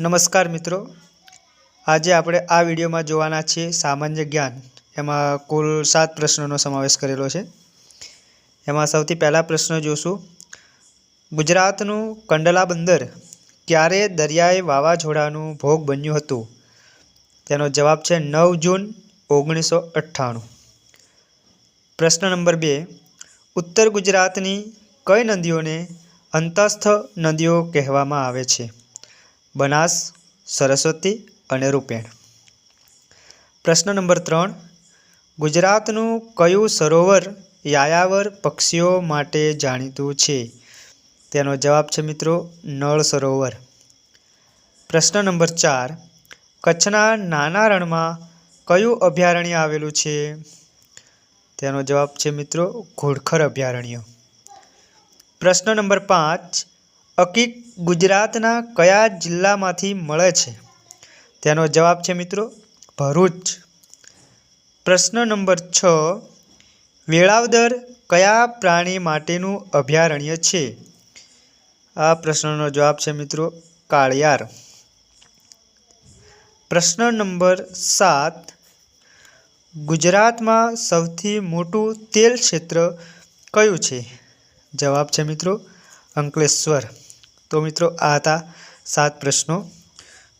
નમસ્કાર મિત્રો. આજે આપણે આ વિડીયોમાં જોવાના છીએ સામાન્ય જ્ઞાન. એમાં કુલ સાત પ્રશ્નોનો સમાવેશ કરેલો છે. એમાં સૌથી પહેલા પ્રશ્ન જોશું. ગુજરાતનું કંડલા બંદર ક્યારે દરિયાએ વાવાઝોડાનું ભોગ બન્યું હતું? તેનો જવાબ છે નવ જૂન ઓગણીસો અઠ્ઠાણું. પ્રશ્ન નંબર બે. ઉત્તર ગુજરાતની કઈ નદીઓને અંતસ્થ નદીઓ કહેવામાં આવે છે? બનાસ, સરસ્વતી અને રૂપેણ. પ્રશ્ન નંબર ત્રણ. ગુજરાતનું કયું સરોવર યાયાવર પક્ષીઓ માટે જાણીતું છે? તેનો જવાબ છે મિત્રો, નળ સરોવર. પ્રશ્ન નંબર ચાર. કચ્છના નાના રણમાં કયું અભયારણ્ય આવેલું છે? તેનો જવાબ છે મિત્રો, ઘોડખર અભયારણ્ય. પ્રશ્ન નંબર પાંચ. અકીક ગુજરાતના કયા જિલ્લામાંથી મળે છે? તેનો જવાબ છે મિત્રો, ભરૂચ. પ્રશ્ન નંબર છ, વેળાવદર કયા પ્રાણી માટેનું અભયારણ્ય છે? આ પ્રશ્નનો જવાબ છે મિત્રો, કાળિયાર. પ્રશ્ન નંબર સાત, ગુજરાતમાં સૌથી મોટું તેલ ક્ષેત્ર કયું છે? જવાબ છે મિત્રો, અંકલેશ્વર. તો મિત્રો, આ હતા સાત પ્રશ્નો.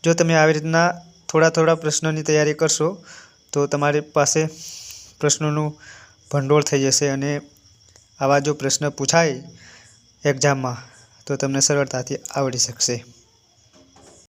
જો તમે આવી રીતના થોડા થોડા પ્રશ્નોની તૈયારી કરશો, તો તમારી પાસે પ્રશ્નોનું ભંડોળ થઈ જશે અને આવા જો પ્રશ્ન પૂછાય એક્ઝામમાં તો તમને સરળતાથી આવડી શકશે.